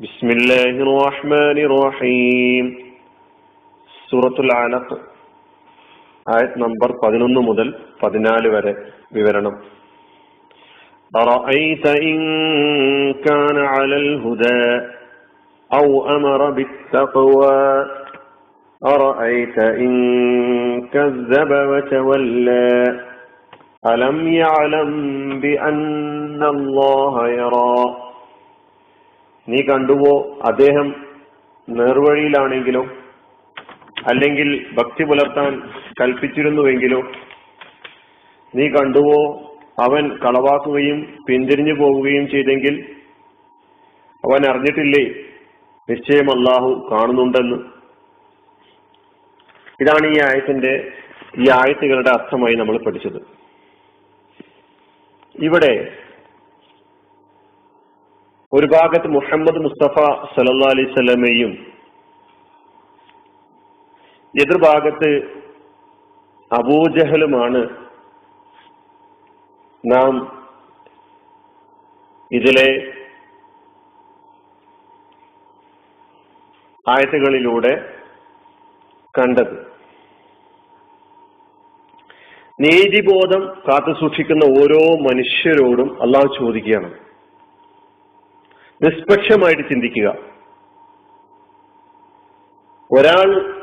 بسم الله الرحمن الرحيم സൂറത്തുൽ ആലഖ് ആയത് നമ്പർ പതിനൊന്ന് മുതൽ പതിനാല് വരെ വിവരണം أرأيت إن كان على الهدى أو أمر بالتقوى أرأيت إن كذب وتولى ألم يعلم بأن الله يرى നീ കണ്ടുവോ അദ്ദേഹം നേർവഴിയിലാണെങ്കിലോ അല്ലെങ്കിൽ ഭക്തി പുലർത്താൻ കൽപ്പിച്ചിരുന്നുവെങ്കിലോ? നീ കണ്ടുവോ അവൻ കളവാക്കുകയും പിന്തിരിഞ്ഞു പോവുകയും ചെയ്തെങ്കിൽ? അവൻ അറിഞ്ഞിട്ടില്ലേ? നിശ്ചയം അള്ളാഹു കാണുന്നുണ്ടെന്ന്. ഇതാണ് ഈ ആയത്തിന്റെ ഈ ആയത്തുകളുടെ അർത്ഥമായി നമ്മൾ പഠിച്ചത്. ഇവിടെ ഒരു ഭാഗത്ത് മുഹമ്മദ് മുസ്തഫ സലല്ലാ അലൈഹി സ്വലമയും എതിർഭാഗത്ത് അബൂജഹലുമാണ് നാം ഇതിലെ ആയത്തുകളിലൂടെ കണ്ടത്. നീതിബോധം കാത്തുസൂക്ഷിക്കുന്ന ഓരോ മനുഷ്യരോടും അള്ളാഹു ചോദിക്കുകയാണ്. നിഷ്പക്ഷമായിട്ട് ചിന്തിക്കുക. ഒരാൾ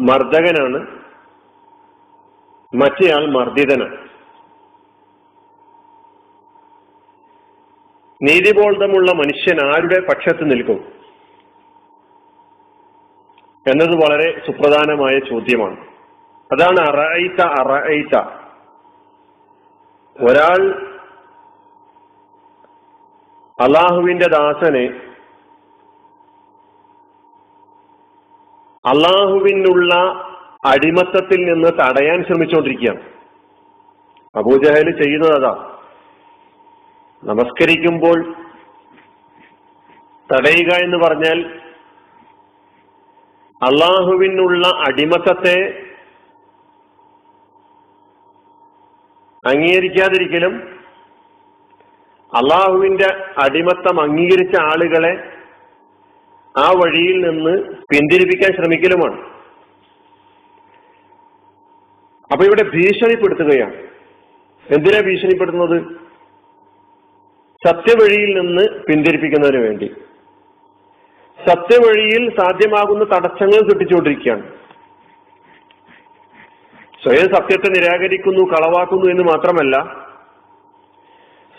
മർദ്ദകനാണ് മറ്റേയാൾ മർദ്ദിതനാണ്. നീതിബോധമുള്ള മനുഷ്യൻ ആരുടെ പക്ഷത്ത് നിൽക്കും? എന്നത് വളരെ സുപ്രധാനമായ ചോദ്യമാണ്. അതാണ് അറയിത്ത അറയിത്ത ഒരാൾ അള്ളാഹുവിന്റെ ദാസനെ അള്ളാഹുവിനുള്ള അടിമത്തത്തിൽ നിന്ന് തടയാൻ ശ്രമിച്ചുകൊണ്ടിരിക്കുകയാണ് അബൂജഹൽ ചെയ്യുന്നത് അതാ. നമസ്കരിക്കുമ്പോൾ തടയുക എന്ന് പറഞ്ഞാൽ അള്ളാഹുവിനുള്ള അടിമത്തത്തെ അംഗീകരിക്കാതിരിക്കലും അള്ളാഹുവിന്റെ അടിമത്തം അംഗീകരിച്ച ആളുകളെ ആ വഴിയിൽ നിന്ന് പിന്തിരിപ്പിക്കാൻ ശ്രമിക്കലുമാണ്. അപ്പൊ ഇവിടെ ഭീഷണിപ്പെടുത്തുകയാണ്. എന്തിനാ ഭീഷണിപ്പെടുത്തുന്നത്? സത്യവഴിയിൽ നിന്ന് പിന്തിരിപ്പിക്കുന്നതിന് വേണ്ടി. സത്യവഴിയിൽ സാധ്യമാകുന്ന തടസ്സങ്ങൾ കിട്ടിച്ചുകൊണ്ടിരിക്കുകയാണ് സ്വയം സത്യത്തെ നിരാകരിക്കുന്നു കളവാക്കുന്നു എന്ന് മാത്രമല്ല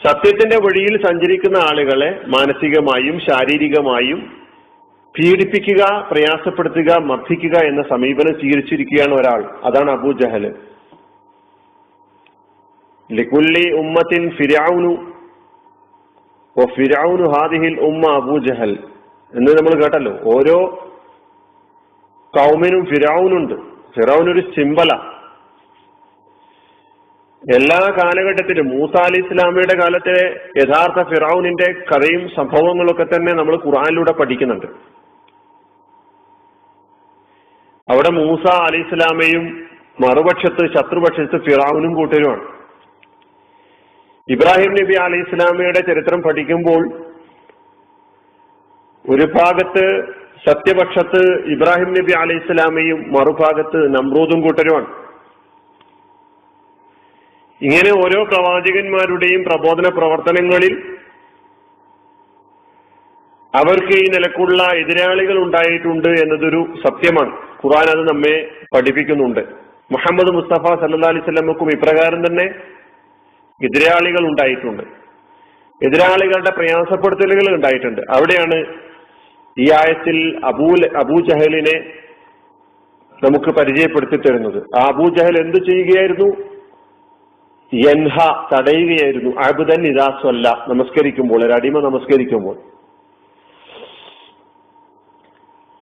സത്യത്തിന്റെ വഴിയിൽ സഞ്ചരിക്കുന്ന ആളുകളെ മാനസികമായും ശാരീരികമായും പീഡിപ്പിക്കുക പ്രയാസപ്പെടുത്തുക മർദ്ദിക്കുക എന്ന സമീപനം സ്വീകരിച്ചിരിക്കുകയാണ് ഒരാൾ. അതാണ് അബൂ ജഹൽ ലിക്കുല്ലി ഉമ്മത്തിൻ ഫിരാവുനു ഓ ഫിരാവുനു ഹാദിഹിൽ ഉമ്മ അബൂ ജഹൽ. എന്ന് നമ്മൾ കേട്ടല്ലോ. ഓരോ കൗമിനും ഫിരാവുനുണ്ട് ഫിറാവുൻ ഒരു എല്ലാ കാലഘട്ടത്തിലും മൂസ അലി ഇസ്ലാമിയുടെ കാലത്തെ യഥാർത്ഥ ഫിറാവുനിന്റെ കഥയും സംഭവങ്ങളൊക്കെ തന്നെ നമ്മൾ ഖുറാനിലൂടെ പഠിക്കുന്നുണ്ട്. അവിടെ മൂസ അലി ഇസ്ലാമയും മറുപക്ഷത്ത് ശത്രുപക്ഷത്ത് ഫിറാവുനും കൂട്ടരുമാണ്. ഇബ്രാഹിം നബി അലി ഇസ്ലാമയുടെ ചരിത്രം പഠിക്കുമ്പോൾ ഒരു ഭാഗത്ത് സത്യപക്ഷത്ത് ഇബ്രാഹിം നബി അലി ഇസ്ലാമയും മറുഭാഗത്ത് നമ്രൂദും കൂട്ടരുമാണ്. ഇങ്ങനെ ഓരോ പ്രവാചകന്മാരുടെയും പ്രബോധന പ്രവർത്തനങ്ങളിൽ അവർക്ക് ഈ നിലക്കുള്ള എതിരാളികൾ ഉണ്ടായിട്ടുണ്ട് എന്നതൊരു സത്യമാണ്. ഖുറാൻ അത് നമ്മെ പഠിപ്പിക്കുന്നുണ്ട്. മുഹമ്മദ് മുസ്തഫ സല്ലാ അലൈഹി സ്വലമക്കും ഇപ്രകാരം തന്നെ എതിരാളികൾ ഉണ്ടായിട്ടുണ്ട്. എതിരാളികളുടെ പ്രയാസപ്പെടുത്തലുകൾ ഉണ്ടായിട്ടുണ്ട്. അവിടെയാണ് ഈ ആയത്തിൽ അബൂ അബൂ ജഹലിനെ നമുക്ക് പരിചയപ്പെടുത്തി തരുന്നത്. ആ അബൂ ജഹൽ എന്ത് ചെയ്യുകയായിരുന്നു? യൻഹ തടയുകയായിരുന്നു. അബുദൻ ഇതാസ്വല്ല നമസ്കരിക്കുമ്പോൾ ഒരു അടിമ നമസ്കരിക്കുമ്പോൾ.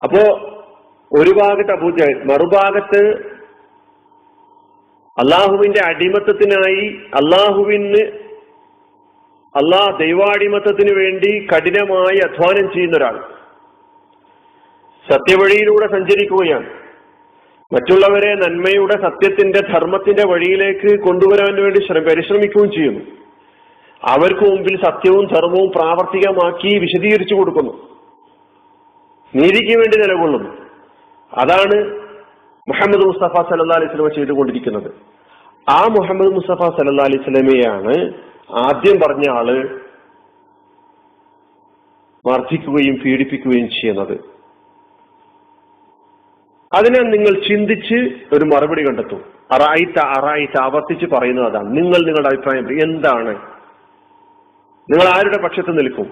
അപ്പോ ഒരു ഭാഗത്ത് അബൂജ മറുഭാഗത്ത് അള്ളാഹുവിന്റെ അടിമത്തത്തിനായി അള്ളാഹുവിന് അള്ളാഹ് ദൈവാടിമത്തത്തിന് വേണ്ടി കഠിനമായി അധ്വാനം ചെയ്യുന്ന ഒരാൾ. സത്യവഴിയിലൂടെ സഞ്ചരിക്കുകയാണ്. മറ്റുള്ളവരെ നന്മയുടെ സത്യത്തിന്റെ ധർമ്മത്തിന്റെ വഴിയിലേക്ക് കൊണ്ടുവരാൻ വേണ്ടി പരിശ്രമിക്കുകയും ചെയ്യുന്നു. അവർക്ക് മുമ്പിൽ സത്യവും ധർമ്മവും പ്രാവർത്തികമാക്കി വിശദീകരിച്ചു കൊടുക്കുന്നു. നീതിക്ക് വേണ്ടി നിലകൊള്ളുന്നു. അതാണ് മുഹമ്മദ് മുസ്തഫ സല്ലാ അലൈഹി സ്വലമ ചെയ്തുകൊണ്ടിരിക്കുന്നത്. ആ മുഹമ്മദ് മുസ്തഫ സല്ലാ അലൈഹി സ്വലമയാണ് ആദ്യം പറഞ്ഞ ആൾ മർദ്ദിക്കുകയും പീഡിപ്പിക്കുകയും ചെയ്യുന്നത്. അതിനെ നിങ്ങൾ ചിന്തിച്ച് ഒരു മറുപടി കണ്ടെത്തും. അറായിത്ത അറായിത്ത ആവർത്തിച്ച് പറയുന്നത് അതാണ്. നിങ്ങൾ നിങ്ങളുടെ അഭിപ്രായം എന്താണ്? നിങ്ങൾ ആരുടെ പക്ഷത്ത് നിൽക്കും?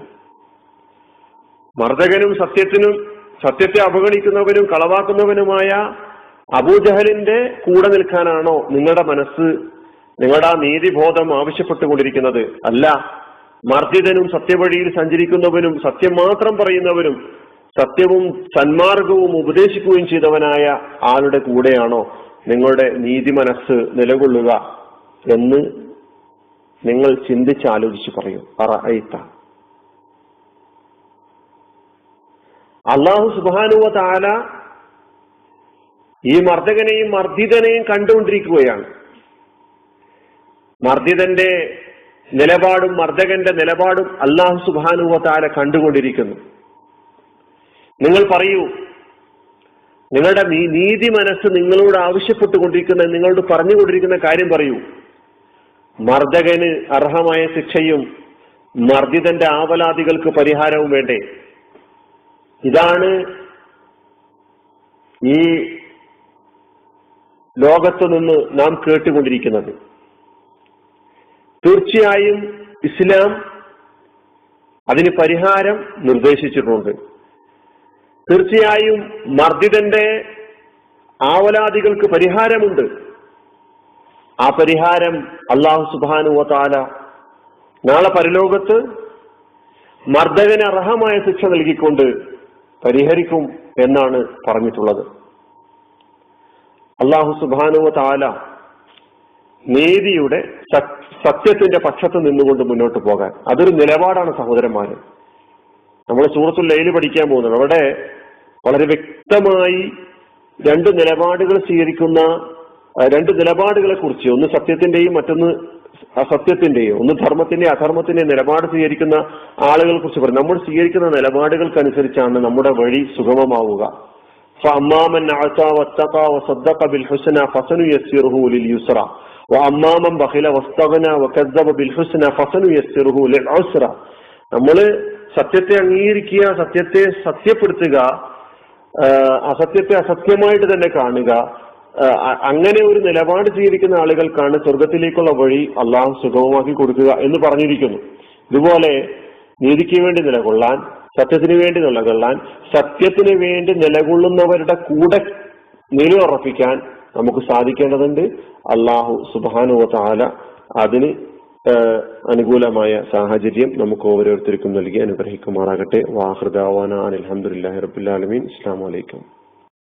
മർദ്ദകനും സത്യത്തിനും സത്യത്തെ അവഗണിക്കുന്നവനും കളവാക്കുന്നവനുമായ അബൂജഹലിന്റെ കൂടെ നിൽക്കാനാണോ നിങ്ങളുടെ മനസ്സ് നിങ്ങളുടെ ആ നീതിബോധം ആവശ്യപ്പെട്ടുകൊണ്ടിരിക്കുന്നത്? അല്ല. മർദ്ദിതനും സത്യവഴിയിൽ സഞ്ചരിക്കുന്നവനും സത്യം മാത്രം പറയുന്നവനും സത്യവും സന്മാർഗവും ഉപദേശിക്കുകയും ചെയ്തവനായ ആളുടെ കൂടെയാണോ നിങ്ങളുടെ നീതി മനസ്സ് നിലകൊള്ളുക എന്ന് നിങ്ങൾ ചിന്തിച്ച് ആലോചിച്ച് പറയും. അറഅയ്ത. അള്ളാഹു സുബാനുവ താല ഈ മർദ്ദകനെയും മർദ്ദിതനെയും കണ്ടുകൊണ്ടിരിക്കുകയാണ്. മർദ്ദിതന്റെ നിലപാടും മർദ്ദകന്റെ നിലപാടും അള്ളാഹു സുബാനുവ താല കണ്ടുകൊണ്ടിരിക്കുന്നു. നിങ്ങൾ പറയൂ. നിങ്ങളുടെ നീതി മനസ്സ് നിങ്ങളോട് ആവശ്യപ്പെട്ടുകൊണ്ടിരിക്കുന്ന നിങ്ങളോട് പറഞ്ഞുകൊണ്ടിരിക്കുന്ന കാര്യം പറയൂ. മർദ്ദകന് അർഹമായ ശിക്ഷയും മർദ്ദിതന്റെ ആവലാദികൾക്ക് പരിഹാരവും വേണ്ടേ? ഇതാണ് ഈ ലോകത്തു നിന്ന് നാം കേട്ടുകൊണ്ടിരിക്കുന്നത്. തീർച്ചയായും ഇസ്ലാം അതിന് പരിഹാരം നിർദ്ദേശിച്ചിട്ടുണ്ട്. തീർച്ചയായും മർദ്ദിതന്റെ ആവലാദികൾക്ക് പരിഹാരമുണ്ട്. ആ പരിഹാരം അള്ളാഹു സുബാനുവ താല നാളെ പരലോകത്ത് മർദ്ദകന് അർഹമായ ശിക്ഷ നൽകിക്കൊണ്ട് പരിഹരിക്കും എന്നാണ് പറഞ്ഞിട്ടുള്ളത്. അള്ളാഹു സുബാനുവ താല നീതിയുടെ സത്യത്തിന്റെ പക്ഷത്ത് നിന്നുകൊണ്ട് മുന്നോട്ട് പോകാൻ. അതൊരു നിലപാടാണ് സഹോദരന്മാര്. നമ്മൾ സൂറത്തുൽ ലൈൽ പഠിക്കാൻ പോകുന്നത് അവിടെ വളരെ വ്യക്തമായി രണ്ട് നിലപാടുകൾ സ്വീകരിക്കുന്ന രണ്ട് നിലപാടുകളെ കുറിച്ച് ഒന്ന് സത്യത്തിന്റെയും മറ്റൊന്ന് അസത്യത്തിന്റെയും ഒന്ന് ധർമ്മത്തിന്റെ അധർമ്മത്തിന്റെ നിലപാട് സ്വീകരിക്കുന്ന ആളുകളെ കുറിച്ച് പറയും. നമ്മൾ സ്വീകരിക്കുന്ന നിലപാടുകൾക്കനുസരിച്ചാണ് നമ്മുടെ വഴി സുഗമമാവുക. നമ്മൾ സത്യത്തെ അംഗീകരിക്കുക സത്യത്തെ സത്യപ്പെടുത്തുക അസത്യത്തെ അസത്യമായിട്ട് തന്നെ കാണുക അങ്ങനെ ഒരു നിലപാട് സ്വീകരിക്കുന്ന ആളുകൾക്കാണ് സ്വർഗത്തിലേക്കുള്ള വഴി അള്ളാഹു സുഗമമാക്കി കൊടുക്കുക എന്ന് പറഞ്ഞിരിക്കുന്നു. ഇതുപോലെ നീതിക്ക് വേണ്ടി നിലകൊള്ളാൻ സത്യത്തിന് വേണ്ടി നിലകൊള്ളാൻ സത്യത്തിന് വേണ്ടി നിലകൊള്ളുന്നവരുടെ കൂടെ നിലയുറപ്പിക്കാൻ നമുക്ക് സാധിക്കേണ്ടതുണ്ട്. അള്ളാഹു സുബാനുവ താല അതിന് അനുകൂലമായ സാഹചര്യം നമുക്ക് ഓരോരുത്തർക്കും നൽകി അനുഗ്രഹിക്കുമാറാകട്ടെ. വാഹൃദാവാന അലഹമുല്ലാഹി റബുല്ലാലമീൻ അസ്സാം വലൈക്കും